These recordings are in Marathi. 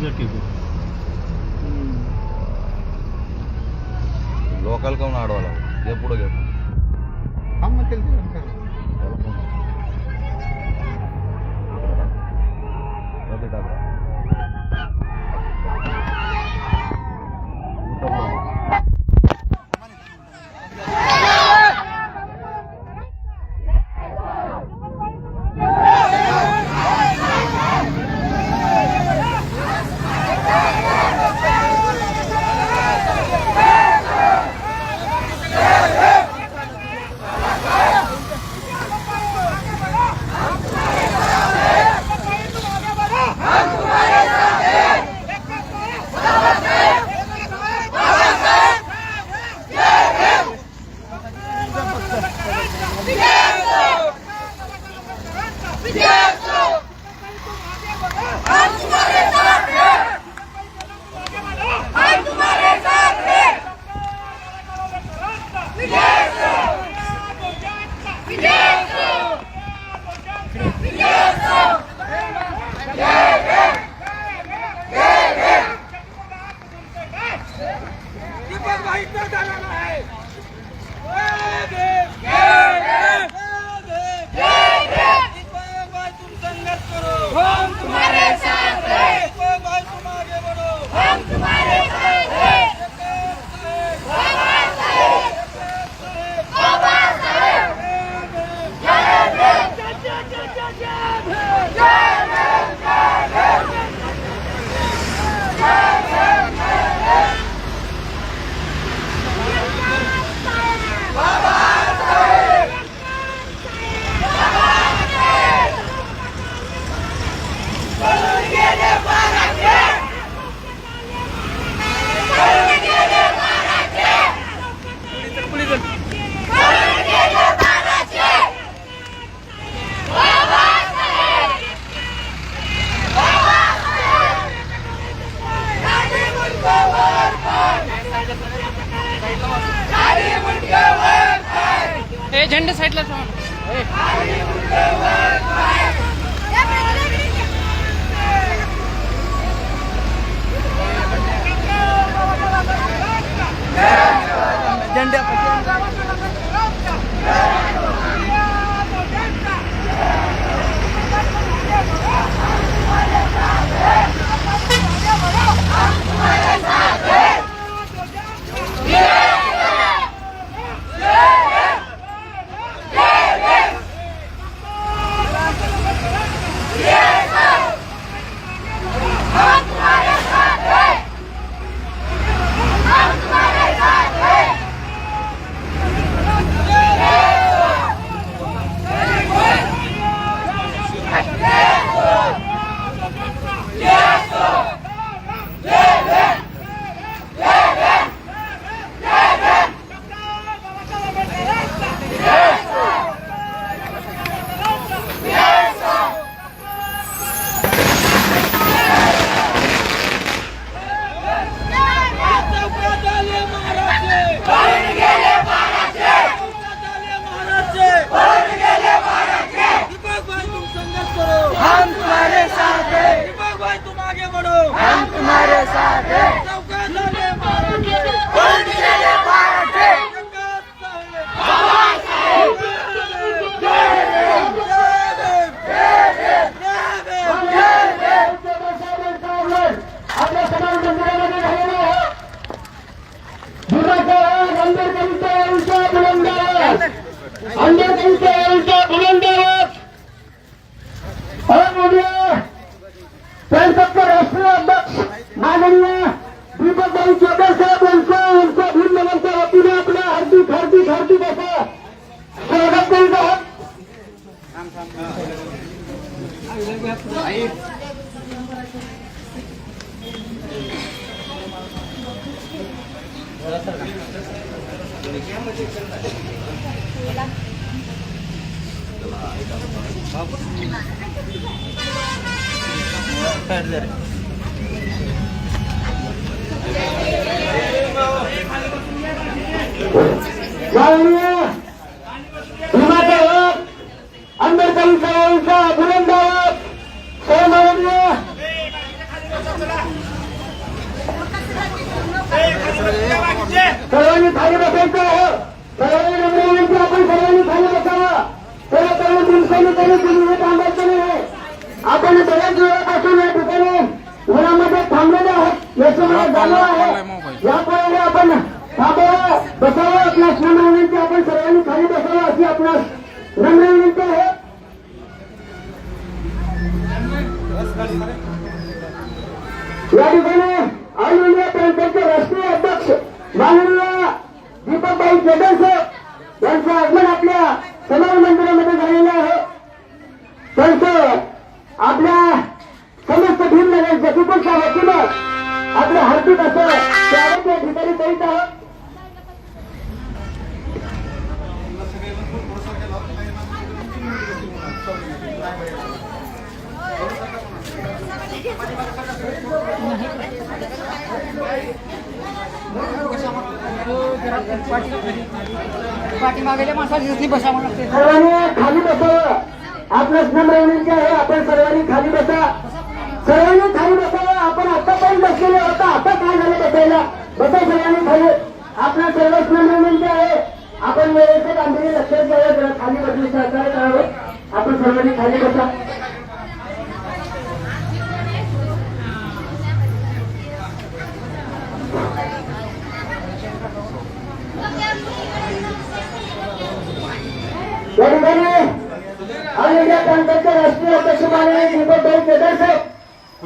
ఎగ్జిక్యూటివ్ లోకల్గా hmm. ఉన్న ఎప్పుడో చెప్పు. दीपकभाई चौधरी साहेब यांच्या यांच्या भिन्नवांच्या वतीने आपल्या हार्दिक हार्दिक हार्दिक असं स्वागत करीत आहात माननीय भीमासाहेब सर्वांनी खाली बसायचं आहे सर्वांनी नम्र आपण सर्वांनी खाली बसावा त्याला सर्व दिवसाने नाही आपण बऱ्याच वेळा आहोत याच्यामुळे झालं आहे. यापुढे आपण थांबावं बसावं आपणास नम्र विनंती आपण सर्वांनी खाली बसावं अशी आपणास नम्र विनंती आहे. या ठिकाणी ऑल इंडिया पॅन्थरचे राष्ट्रीय अध्यक्ष माननीय दीपकभाई जगन सर यांचं आगमन आपल्या समाज मंदिरामध्ये झालेलं आहे. त्यांचं आपल्या समस्त भीमनगर जगीपूरच्या वतीनं आपलं हार्दिक असं स्वागत या ठिकाणी करीत आहोत. पाठीमागेल्या माणसाची बसा म्हणून. लागते सर्वांनी खाली बसावं. आपलं नम्र विनंती आहे आपण सर्वांनी खाली बसा. सर्वांनी खाली बसावं आपण आतापर्यंत बसलेले होता आता काय झालं बसायला? बसा सर्वांनी खाली. आपला सर्वच नम्र म्हणजे विनंती आहे. आपण वेळेचं गांभीर्य लक्षात घ्यावं. जरा खाली बसले सहकार्य करावं. आपण सर्वांनी खाली बसा या ठिकाणी ऑल इंडिया काँग्रेसचे राष्ट्रीय अध्यक्ष माननीय दीपकभाई केदार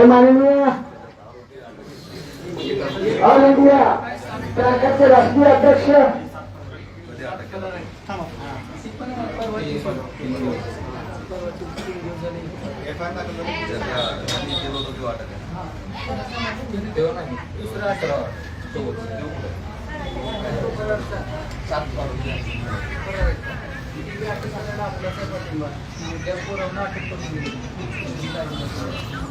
तर माननीय ऑल इंडिया काँग्रेसचे राष्ट्रीय अध्यक्ष. तर या करून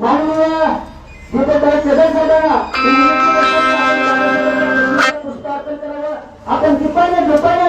माननीय दीपकभाई केदार साहेबांना पुष्पार्पण करावं आपण दीपाने झोपाने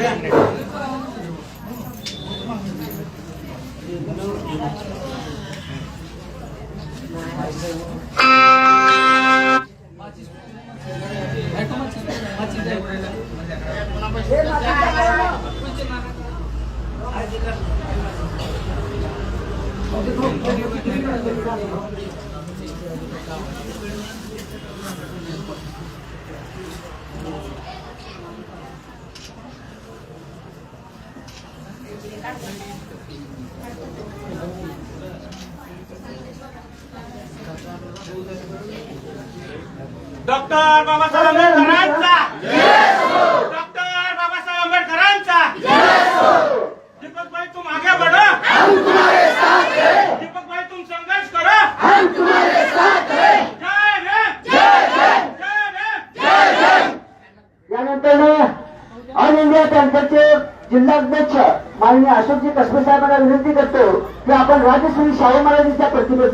Gracias.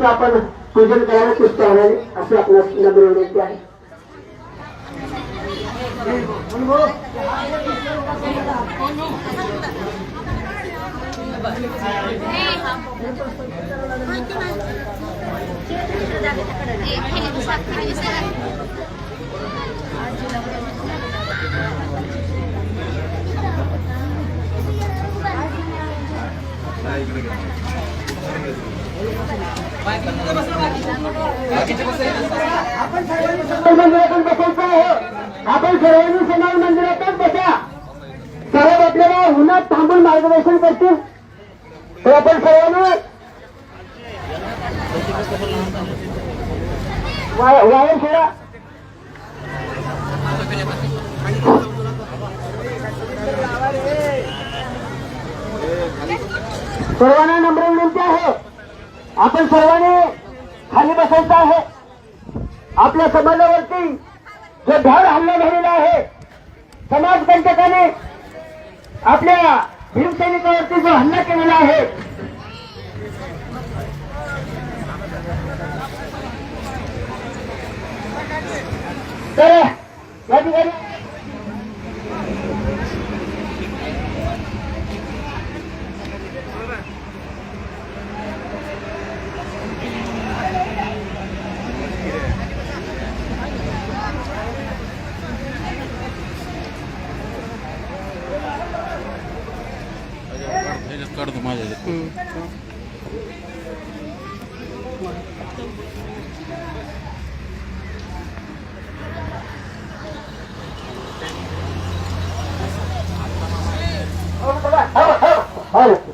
आपण पूजन करायला पुष्ट आहे अशी आपल्याला नम्र विनंती आहे. मंदिरातून आपण सर्वांनी समाज मंदिरातच बसा साहेब आपल्याला उन्हात थांबून मार्गदर्शन करतील तर आपण सर्वांनी वा- वायर सोडा सर्वांना नम्र विनंती आहे. आपण सर्वांनी खाली बसायचं आहे. आपल्या समाजावरती जो धाड हल्ला झालेला आहे समाज समाजकंटकाने आपल्या भीमसैनिकावरती जो हल्ला केलेला आहे तर या ठिकाणी हो, बघा. हो, हो. हो, नक्की.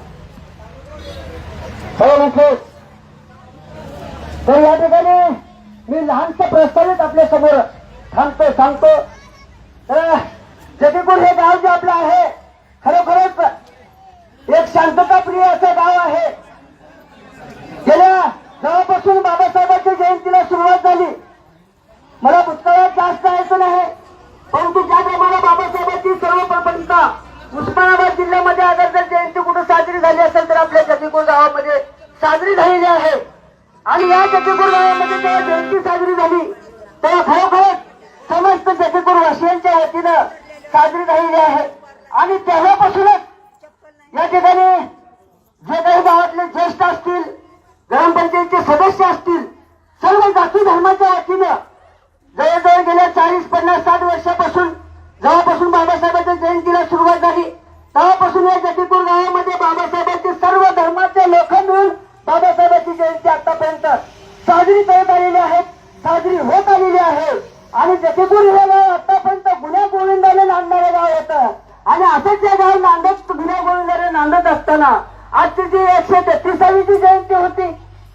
हो, तर या ठिकाणी मी लहानसं प्रस्तावित आपल्यासमोर थांबतो सांगतो. तर जगीपूर हे गाव जे आपलं आहे खरोखरच एक शांतताप्रिय असं गाव आहे. गेल्या गावापासून बाबासाहेबांच्या जयंतीला सुरुवात झाली. मला पुस्तकात जास्त ऐकून आहे. परंतु ज्याप्रमाणे बाबासाहेबांची सर्व सर्वप्रथमता उस्मानाबाद जिल्ह्यामध्ये अगर जर जयंती कुठं साजरी झाली असेल तर आपल्या जगीपूर गावामध्ये साजरी झालेली आहे. आणि या जगीपूर गावामध्ये जेव्हा जयंती साजरी झाली. तेव्हा खरोखरच समस्त जगीपूर वासियांच्या वतीनं साजरी झालेली आहे. आणि तेव्हापासूनच या ठिकाणी जे काही गावातले ज्येष्ठ असतील ग्रामपंचायतीचे सदस्य असतील सर्व जाती धर्माच्या वतीनं जवळजवळ गेल्या चाळीस पन्नास साठ वर्षापासून जेव्हापासून बाबासाहेबांच्या जयंतीला सुरुवात झाली तेव्हापासून या जतीपूर गावामध्ये बाबासाहेबांचे सर्व धर्माचे लोक मिळून बाबासाहेबांची जयंती आतापर्यंत साजरी करत आलेली आहेत साजरी होत आलेली आहे. आणि जगीपूर हे गाव आतापर्यंत गुन्ह्या गोविंदाने नांदणारं गाव होतं. आणि असंच जे गाव नांदत गुन्ह्या गोविंदाने नांदत असताना आजची जी एकशे तेहतीसावीची जयंती होती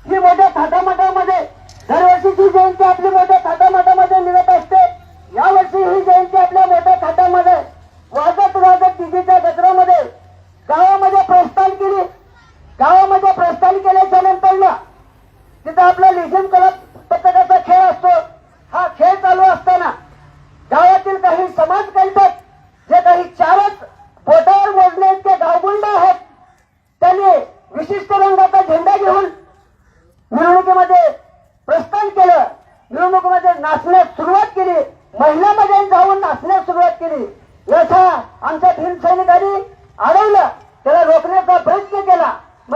ही मोठ्या थाटामाटामध्ये दरवर्षीची जयंती आपली मोठ्या थाटामाटामध्ये निघत असते यावर्षी ही जयंती आपल्या मोठ्या थाटामध्ये वाजत वाजत दिल्लीच्या गजरामध्ये गावामध्ये प्रस्थान केली. गावामध्ये प्रस्थान केल्याच्यानंतर ना तिथं आपला लेझिम कला पथकाचा खेळ असतो. हा खेळ चालू असताना गावातील काही समाजकंटक जे काही चारच बोटावर मोजले इतके गावगुंड आहेत. त्यांनी विशिष्ट रंगाचा झेंडा घेऊन मिरवणुकीमध्ये प्रस्थान केलं. मिरवणुकीमध्ये नाचण्यास सुरुवात केली. महिलामध्ये जाऊन नाचण्यास सुरुवात केली. याचा आमच्या भीमसैनिकांनी अडवलं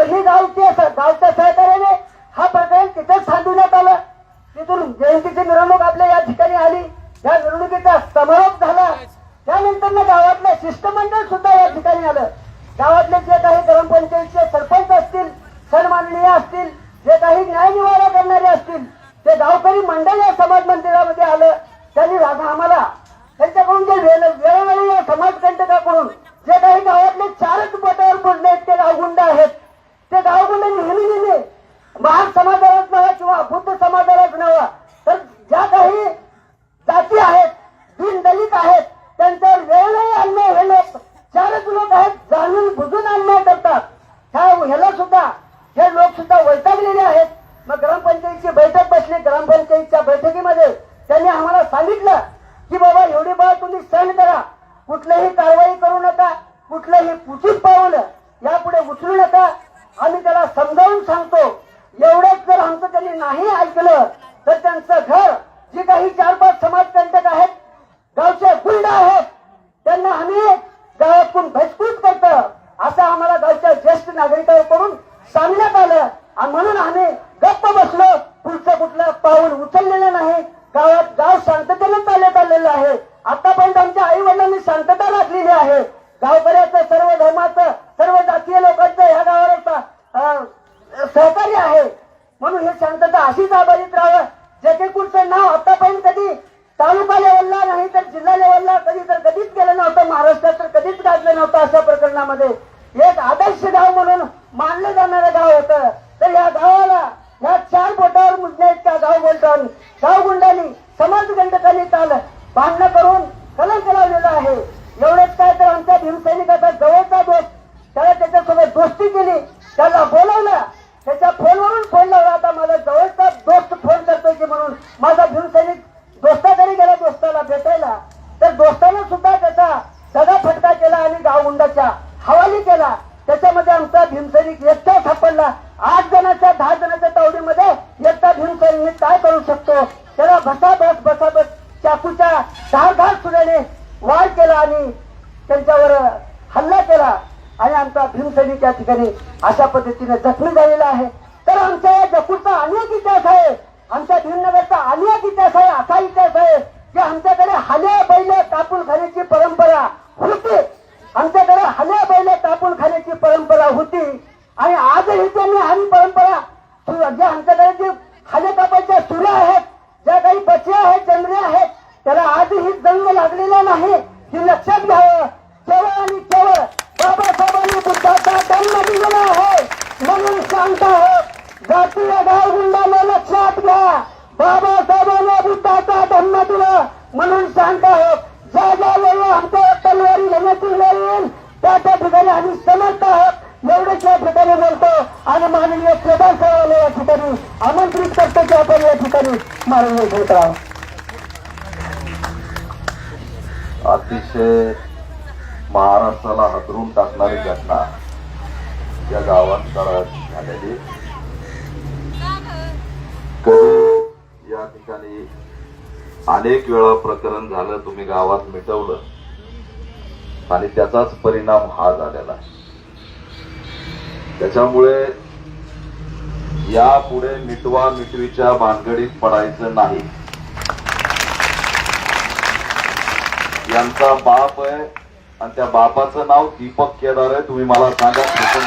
केला मग ही गावच्या सहकार्याने हा प्रकरण तिथेच थांबवण्यात आलं. तिथून जयंतीची मिरवणूक आपल्या या ठिकाणी आली. या मिरवणुकीचा समारोप झाला. त्यानंतर गावातलं शिष्टमंडळ सुद्धा या ठिकाणी आलं. गावातले जे काही ग्रामपंचायतचे सरपंच असतील सन्माननीय असतील जे काही न्यायनिवाडा करणारे असतील ते गावकरी मंडळ या समाज मंदिरामध्ये आलं. त्यांनी आम्हाला त्यांच्याकडून जे वेळ- वेळोवेळी या समाजकंटकाकडून जे काही गावातले चारच बोटावर पडले ते गावगुंड आहेत. ते गावगुंड नेहमी नेहमी महान समाजालाच नव्हा किंवा बुद्ध समाजालाच नव्हा तर ज्या काही जाती आहेत दीन दलित आहेत त्यांच्यावर वेळोवेळी अन्याय हे लोक चारच लोक आहेत जाणून बुजून अन्याय करतात ह्या ह्याला सुद्धा हे लोक सुद्धा वैतागलेले आहेत मग ग्रामपंचायतची बैठक बसली ग्रामपंचायतच्या बैठकीमध्ये त्यांनी आम्हाला सांगितलं की बाबा एवढी बाळ तुम्ही सहन करा कुठलीही कारवाई करू नका कुठलंही पुचित पाऊल यापुढे उचलू नका आम्ही त्याला समजावून सांगतो एवढंच जर आमचं त्यांनी नाही ऐकलं तर त्यांचं घर जे काही चार पाच समाजकंटक आहेत गावचे गुंड आहेत त्यांना आम्ही गावातून भैसकूट करत असं आम्हाला गावच्या ज्येष्ठ नागरिकांकडून सांगण्यात आलं आणि म्हणून आम्ही गप्प बसलो पुढचं कुठलं पाऊल उचललेलं नाही गावात गाव शांततेने चालत आलेलं आहे आतापर्यंत आमच्या आई वडिलांनी शांतता राखलेली आहे गावकऱ्याचं सर्व धर्माचं सर्व जातीय लोकांचं ह्या गावावर अं, सहकार्य आहे म्हणून हे शांतता अशीच आबाधित राहावं. जे काही कुठचं नाव आतापर्यंत कधी तालुका लेवलला नाही तर जिल्हा लेवलला कधी तर कधीच गेलं नव्हतं. महाराष्ट्रात तर कधीच गाजलं नव्हतं अशा प्रकरणामध्ये. एक आदर्श गाव म्हणून मानलं जाणारं गाव होतं. तर या गावाला ह्या चार बोटावर आहेत त्या गाव बोलताना गाव गुंडांनी समाज गंडकांनी काल भांडणं करून कलंक लावलेलं आहे. एवढेच काय तर आमच्या भीमसैनिकाचा जवळचा दोस्त त्याला त्याच्यासोबत दोस्ती केली. त्याला बोलवलं. त्याच्या फोनवरून फोन लावला आता माझा जवळचा दोस्त फोन करतोय की म्हणून. माझा भीमसैनिक दोस्ताकडे गेला दोस्ताला भेटायला तर दोस्तानं सुद्धा त्याचा सगळा फटका केला आणि गावगुंडाच्या हवाली केला. त्याच्यामध्ये आमचा भीमसैनिक एकटा सापडला. आठ जणांच्या दहा जणांच्या तावडीमध्ये एकटा भीमसैनिक काय करू शकतो? त्याला भसाभस बसाबस चाकूच्या धारधार सुऱ्याने वार केला आणि त्यांच्यावर हल्ला केला. आणि आमचा भीमसैनिक या ठिकाणी अशा पद्धतीने जखमी झालेला आहे. तर आमच्या या जपूरचा अनेक इतिहास आहे. आमच्या भीमनगरचा अनेक इतिहास आहे असा इतिहास आहे की आमच्याकडे हल्या बैल कापून खाण्याची परंपरा होती. आमच्याकडे हल्या बैल कापून खाण्याची परंपरा होती. आणि आजही त्यांनी ही परंपरा जे ज्या आमच्याकडे जे हले कापायच्या सुऱ्या आहेत ज्या काही बचे आहेत जंगले आहेत त्याला आजही जंग लागलेला नाही. हे लक्षात घ्यावं. केवळ आणि केवळ बाबासाहेबांनी बुद्धाचा जन्म दिलेला आहे म्हणून सांगता आहोत जातीय गाव लक्षात घ्या बाबासाहेबांना बुद्धाचा जन्म दिला म्हणून सांगता आहोत ज्या ज्या वेळी आमच्या तलवारी घेण्याची वेळ येईल त्या त्या ठिकाणी आम्ही समर्थ आहोत एवढेच या ठिकाणी बोलतो आणि माननीय प्रधान साहेबांना या ठिकाणी आमंत्रित करतो की आपण या ठिकाणी माननीय मार्गदर्शन करावं अतिशय महाराष्ट्राला हादरून टाकणारी घटना या गावात झालेली. कधी या ठिकाणी अनेक वेळा प्रकरण झालं तुम्ही गावात मिटवलं आणि त्याचाच परिणाम हा झालेला. आहे त्याच्यामुळे यापुढे मिटवा मिटवीच्या भानगडीत पडायचं नाही. यांचा बाप आहे आणि त्या बापाचं नाव दीपक केदार आहे. तुम्ही मला सांगा कुठून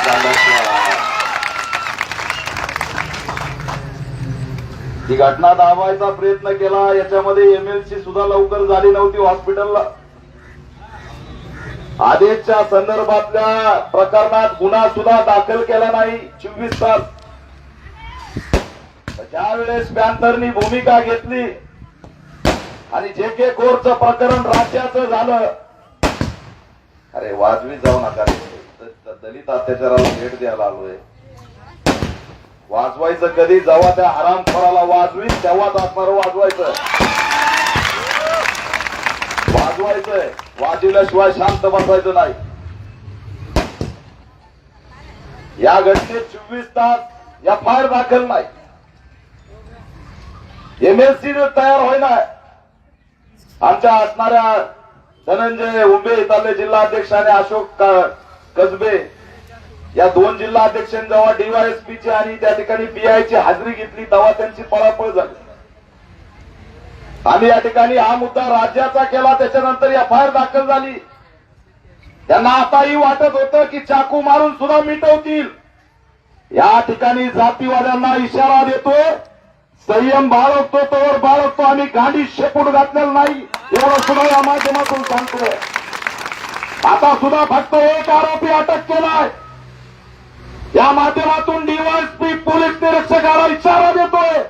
ही घटना दाबायचा प्रयत्न केला. याच्यामध्ये एमएलसी सुद्धा लवकर झाली नव्हती हॉस्पिटलला. आदेशच्या संदर्भातल्या प्रकरणात गुन्हा सुद्धा दाखल केला नाही. चोवीस तास. ज्या वेळेस पॅन्थरनी भूमिका घेतली आणि जे के कोरचं प्रकरण राज्याचं झालं अरे वाजवी जाऊ नका दलित अत्याचाराला भेट द्यायला आलोय. वाजवायचं कधी? जेव्हा त्या आरामखोराला वाजवी तेव्हाच आत्मार वाजवायचं. वाजवायचंय. वाजविल्याशिवाय शांत बसायचं नाही. या घटनेत चोवीस तास एफ आय आर दाखल नाही. एमएलसी तयार होईना. आमच्या असणाऱ्या धनंजय उंबे तालुके जिल्हा अध्यक्ष आणि अशोक कसबे. या दोन जिल्हा अध्यक्षांनी जेव्हा डीवायएसपीची आणि त्या ठिकाणी बीआयची हाजरी घेतली तेव्हा त्यांची पळापळ झाली. आम्ही या ठिकाणी हा मुद्दा राज्याचा केला त्याच्यानंतर एफ आय आर दाखल झाली. त्यांना आताही वाटत होतं की चाकू मारून सुद्धा मिटवतील. या ठिकाणी जातीवाद्यांना इशारा देतो संयम बाळगतो तोवर बाळगतो. आम्ही गांधी शेपूट घातलेला नाही. एवढं सुद्धा या माध्यमातून सांगतोय. आता सुद्धा फक्त एक आरोपी अटक केलाय. या माध्यमातून डीवायएसपी पोलीस निरीक्षकाला इशारा देतोय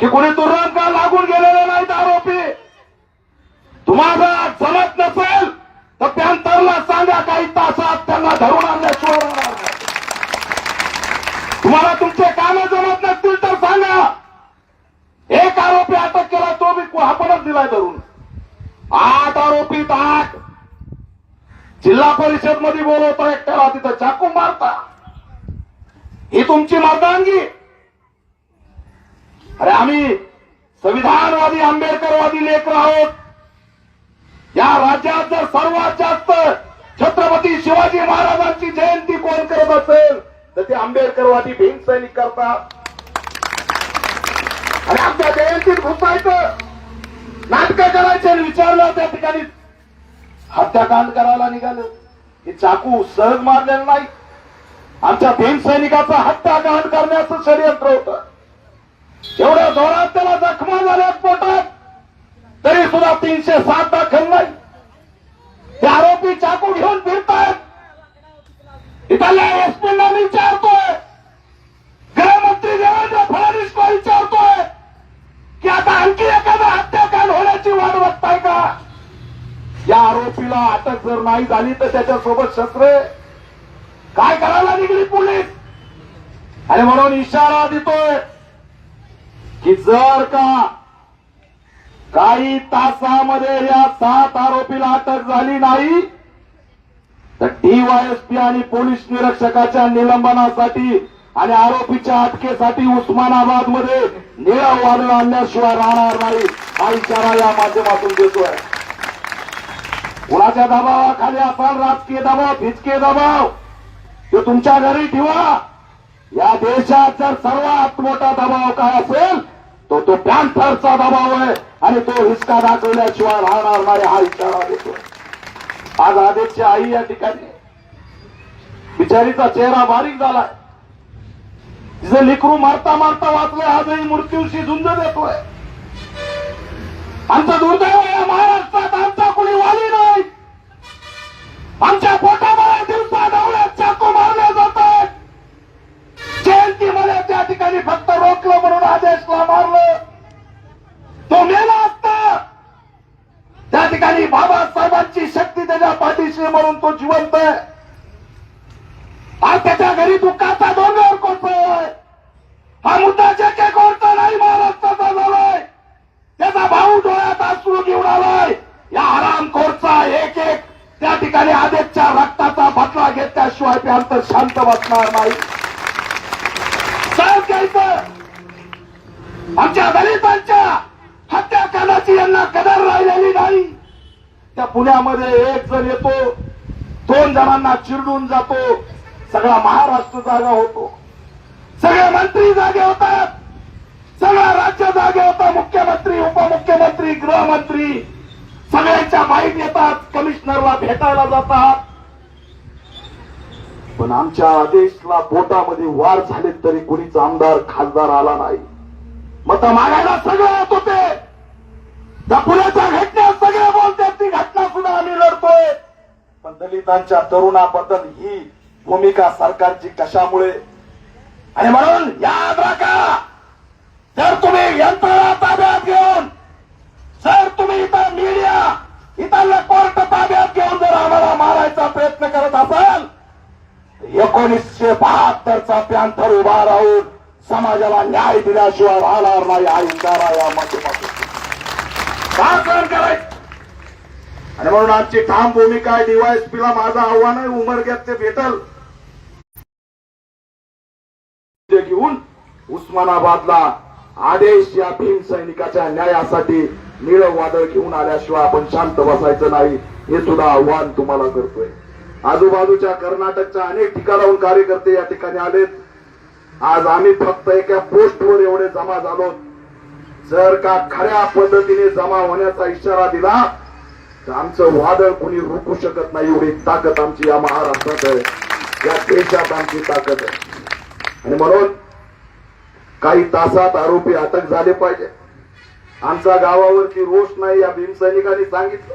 की कोणी का लागून गेलेले नाहीत आरोपी. तुम्हाला जमत नसेल तर पॅन्थरला सांगा काही तासात त्यांना धरून आणल्याशिवाय तुम्हाला तुमचे कामे जमत नसतील तर सांगा. एक आरोपी अटक केला तो बी आपणच दिलाय धरून. आठ आरोपी आठ. जिल्हा परिषदमध्ये बोलवता एकट्याला तिथं चाकू मारता. ही तुमची मर्दानगी अरे आम्ही संविधानवादी आंबेडकरवादी लेकर आहोत. या राज्यात जर सर्वात जास्त छत्रपती शिवाजी महाराजांची जयंती कोण करत असेल तर ते आंबेडकरवादी भीमसैनिक करतात. आणि आमच्या जयंतीत घुसायचं नाटक करायचे विचारलं त्या ठिकाणी. हत्याकांड करायला निघालं. हे चाकू सहज मारलेलं नाही. आमच्या भीमसैनिकाचा हत्याकांड करण्याचं षडयंत्र होतं. एवढ्या जोरात त्याला जखमा झाल्या पोटात. तरी सुद्धा तीनशे सात दाखल नाही. ते आरोपी चाकू घेऊन फिरतायत. इथल्या एसपींना मी विचारतोय. गृहमंत्री देवेंद्र जर नाही झाली तर त्याच्यासोबत शस्त्र. काय करायला निघली पोलीस? आणि म्हणून इशारा देतोय की जर का काही तासामध्ये या सात आरोपीला अटक झाली नाही तर डीवायएसपी आणि पोलीस निरीक्षकाच्या निलंबनासाठी आणि आरोपीच्या अटकेसाठी उस्मानाबादमध्ये निळं वादळ आणल्याशिवाय राहणार नाही. हा इशारा या माध्यमातून देतोय. कुणाच्या दबावाखाली आपण राजकीय दबाव फिचके दबाव. ते तुमच्या घरी ठेवा. या देशात जर सर्वात मोठा दबाव काय असेल तो तो पॅन्थरचा दबाव आहे आणि तो हिसका दाखवल्याशिवाय राहणार नाही हा इशारा देतो. आज आदेशची आई या ठिकाणी. बिचारीचा चेहरा बारीक झालाय. तिचं लिकरू मारता मारता वाचलंय आजही मृत्यूशी झुंज देतोय. आमचं दुर्दैव या महाराष्ट्रात आमचा कुणी वाली नाही. आमच्या पोटामध्ये दिवसा डोळ्यात चाकू मारले जात. आहेत जयंतीमध्ये त्या ठिकाणी फक्त रोखलं म्हणून आदेशला मारलं. तो मेला असता. त्या ठिकाणी बाबासाहेबांची शक्ती त्याच्या पाठीशी म्हणून तो जिवंत आहे. आज त्याच्या घरी दुःखाचा डोंगर कोसळलाय. हा मुद्दा जे काही कोणता नाही महाराष्ट्राचा झालाय. त्याचा भाऊ डोळ्यात आसरू घेऊन आलाय. या हरामखोरचा एक एक त्या ठिकाणी आदेशच्या रक्ताचा बदला घेतल्याशिवाय ते अंतर शांत बसणार नाही. आमच्या दलितांच्या हत्याकांडाची यांना कदर राहिलेली नाही. त्या पुण्यामध्ये एक जण येतो दोन जणांना चिरडून जातो सगळा महाराष्ट्र जागा होतो. सगळे मंत्री जागे होतात सगळं राज्य जागे होतं मुख्यमंत्री उपमुख्यमंत्री गृहमंत्री. सगळ्यांच्या बाईक येतात कमिशनरला भेटायला जातात. पण आमच्या आदेशला बोटामध्ये वार झाले तरी कुणीच आमदार खासदार आला नाही. मत मागायला सगळे येत होते. त्या पुण्याच्या घटनेत सगळे बोलतात ती घटना सुद्धा आम्ही लढतोय. पण दलितांच्या तरुणाबद्दल ही भूमिका सरकारची कशामुळे? आणि म्हणून याद राखा जर तुम्ही यंत्रणा ताब्यात घेऊन सर तुम्ही इथं मीडिया इथल्या कोर्ट ताब्यात घेऊन जर आम्हाला मारायचा प्रयत्न करत असाल एकोणीसशे बहात्तरचा पॅन्थर उभा राहून समाजाला न्याय दिल्याशिवाय राहणार नाही हा इशारा या माध्यमातून. सहन करायचं? आणि म्हणून आमची ठाम भूमिका आहे डीवायएसपीला माझं आव्हान आहे उमरग्यात ते भेटल घेऊन उस्मानाबादला आदेश या भीम सैनिकाच्या न्यायासाठी निळ वादळ घेऊन आल्याशिवाय आपण शांत बसायचं नाही. हे सुद्धा आव्हान तुम्हाला करतोय. आजूबाजूच्या कर्नाटकच्या अनेक ठिकाणाहून कार्यकर्ते या ठिकाणी आलेत. आज आम्ही फक्त एका पोस्टवर एवढे जमा झालो. जर का खऱ्या पद्धतीने जमा होण्याचा इशारा दिला तर आमचं वादळ कोणी रोखू शकत नाही. एवढी ताकद आमची या महाराष्ट्रात आहे. या देशात आमची ताकद आहे. आणि म्हणून काही तासात आरोपी अटक झाले पाहिजे. आमचा गावावरती रोष नाही या भीमसैनिकांनी सांगितलं.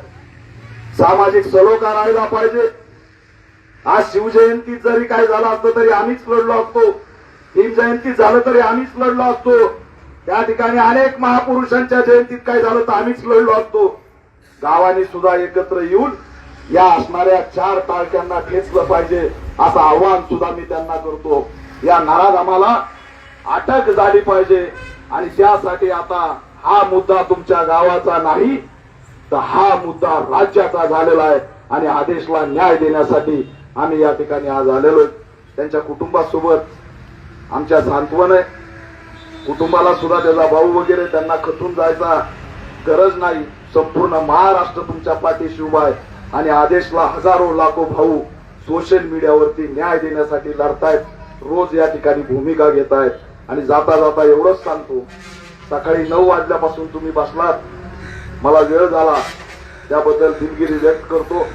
सामाजिक सलोखा राहिला पाहिजे. आज शिवजयंती जरी काय झालं असतं तरी आम्हीच लढलो असतो. भीम जयंती झालं तरी आम्हीच लढलो असतो. त्या ठिकाणी अनेक महापुरुषांच्या जयंतीत काय झालं तर आम्हीच लढलो असतो. गावाने सुद्धा एकत्र येऊन या असणाऱ्या चार टाळक्यांना खेचलं पाहिजे असं आव्हान सुद्धा मी त्यांना करतो. या नाराज आम्हाला अटक झाली पाहिजे आणि त्यासाठी आता हा मुद्दा तुमच्या गावाचा नाही तर हा मुद्दा राज्याचा झालेला आहे. आणि आदेशला न्याय देण्यासाठी आम्ही या ठिकाणी आज आलेलो त्यांच्या कुटुंबासोबत आमच्या सांत्वन आहे कुटुंबाला सुद्धा त्याचा भाऊ वगैरे त्यांना खचून जायचा गरज नाही. संपूर्ण महाराष्ट्र तुमच्या पाठीशी उभा आहे. आणि आदेशला हजारो लाखो भाऊ सोशल मीडियावरती न्याय देण्यासाठी लढतायत. रोज या ठिकाणी भूमिका घेत आहेत आणि जाता जाता एवढंच सांगतो सकाळी नऊ वाजल्यापासून तुम्ही बसलात. मला वेळ झाला. त्याबद्दल दिलगिरी व्यक्त करतो.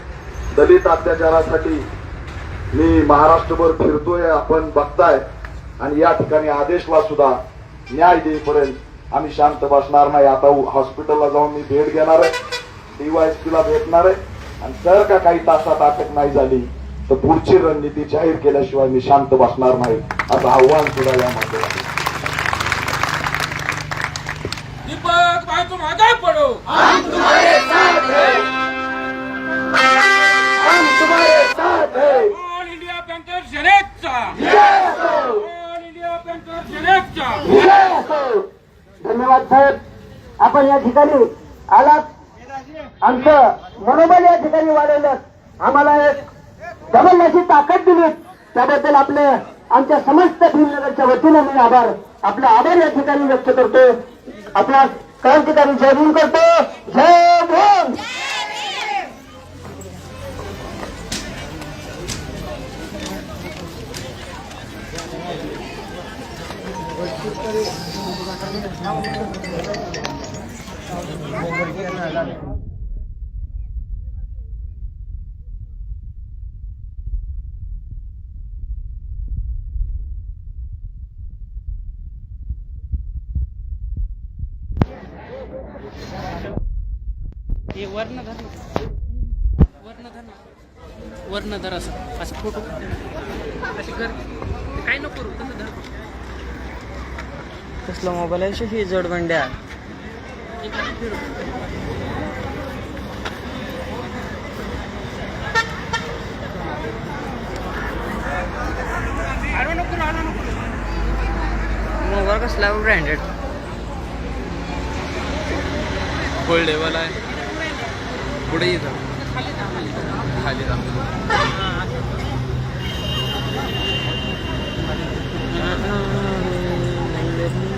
दलित अत्याचारासाठी मी महाराष्ट्रभर फिरतोय आपण बघताय. आणि या ठिकाणी आदेशला सुद्धा न्याय देईपर्यंत आम्ही शांत बसणार नाही. आता हॉस्पिटलला जाऊन मी भेट घेणार आहे. डीवायएसपीला भेटणार आहे. आणि जर का काही तासात अटक नाही झाली तर पुढची रणनीती जाहीर केल्याशिवाय मी शांत बसणार नाही. असं आव्हान सुद्धा या माध्यमातून तुम आगे बढ़ो हम तुम्हारे साथ है। ऑल इंडिया बँकर सेनेटचा जय हो ऑल इंडिया बँकर सेनेटचा जय हो धन्यवाद साहेब. आपण या ठिकाणी आलात. आमचं मनोबल या ठिकाणी वाढवलं. आम्हाला एक अशी ताकद दिली. त्याबद्दल आपले आमच्या समस्त भीमनगरच्या वतीने मी आभार आपले आभार या ठिकाणी व्यक्त करतो. आपला क्रांतिकारी जय भीम करतो. जय भीम. हे वर्ण धर ना. वर्ण धर ना. वर्ण धर असं असं फोटो. अशी कर. काय नको करू तसं धर. कसला मोबाईल आहे ही जोडबंड्या. मोबाईल कसला ब्रँडेड फुल लेवल आहे. पुढे येतं खाली जाऊ mình